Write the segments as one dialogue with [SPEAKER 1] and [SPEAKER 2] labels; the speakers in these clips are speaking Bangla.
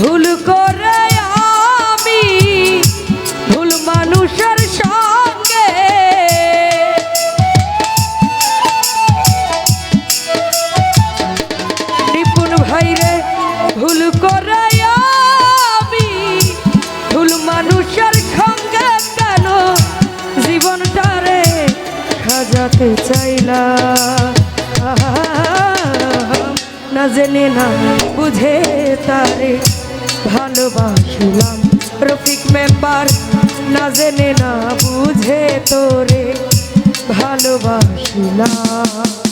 [SPEAKER 1] ভুল করে ভুল মানুষের সঙ্গে। নিপুণ ভাইরে, ভুল করে ভুল মানুষের সঙ্গে কেন জীবনটারে সাজাতে চাইলাম? না জেনে না বুঝে তারে ভালোবাসিলাম। রফিক মেম্বার না জেনে না বুঝে তোরে ভালোবাসিলাম।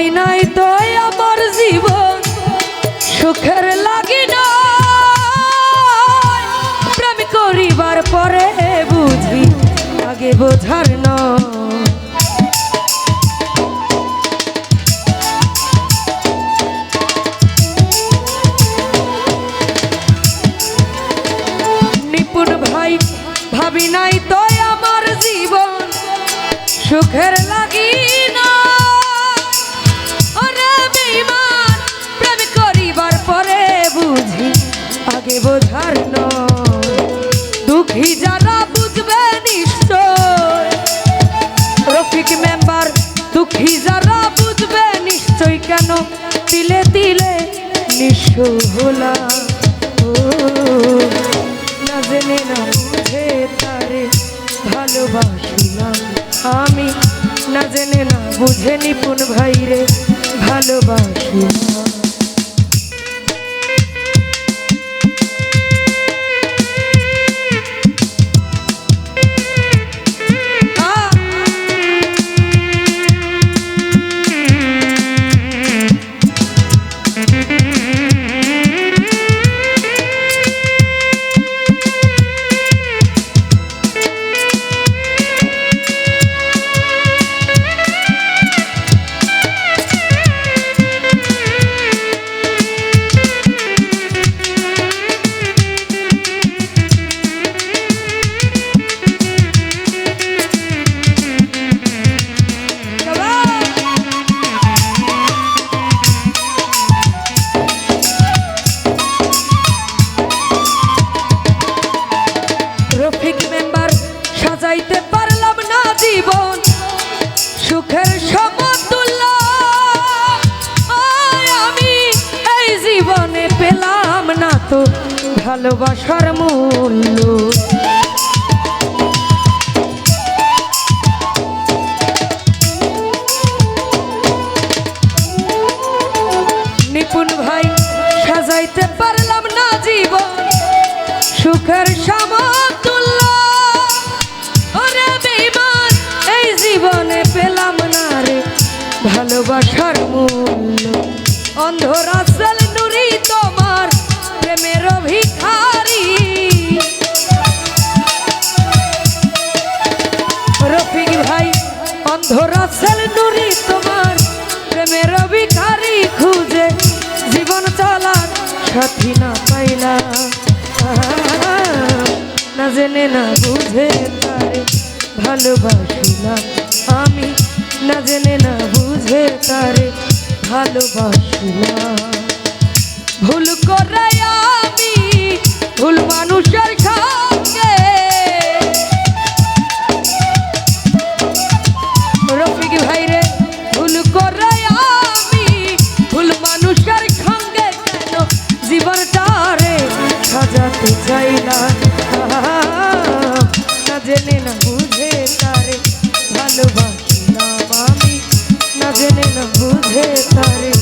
[SPEAKER 1] ভাবি নাই তো আমার জীবন সুখের লাগি প্রেম করিবার পরে বুঝি, আগে বোঝার ভাই, ভাবি নাই তো আমার জীবন সুখের লাগি না আগে বোঝার নয়। দুঃখী যারা বুঝবে নিশ্চয়। মেম্বার, দুঃখী যারা বুঝবে নিশ্চয় কেন তিলে তিলে নিঃস্ব হলা। না জেনে না বুঝে তারে ভালোবাসিলাম আমি। না জেনে না বুঝে নিপুণ ভাইরে ভালোবাসিলাম। শফিক মেম্বার, সাজাইতে পারলাম না জীবন। সুখের সমতুল্য। আমি এই জীবনে পেলাম না তো ভালোবাসার মূল্য। ভালোবাসার মূল্য। অন্ধ রাসেল নুরি তোমার প্রেমের ভিখারি রফিক ভাই অন্ধ রাসেল নুরি তোমার প্রেমের ভিখারি খুঁজে। জীবন চালার সাথী না পাইলা। না জেনে না বুঝে তারে ভালোবাসিলাম আমি। না জেনে না বুঝে তারে ভালোবাসিলাম ভুল করে আমি, ভুল মানুষের সঙ্গে। রফিক ভাই রে, ভুল করে আমি, ভুল মানুষের সঙ্গে কেন জীবনটারে সাজাতে চাইলাম না। বুঝে তারে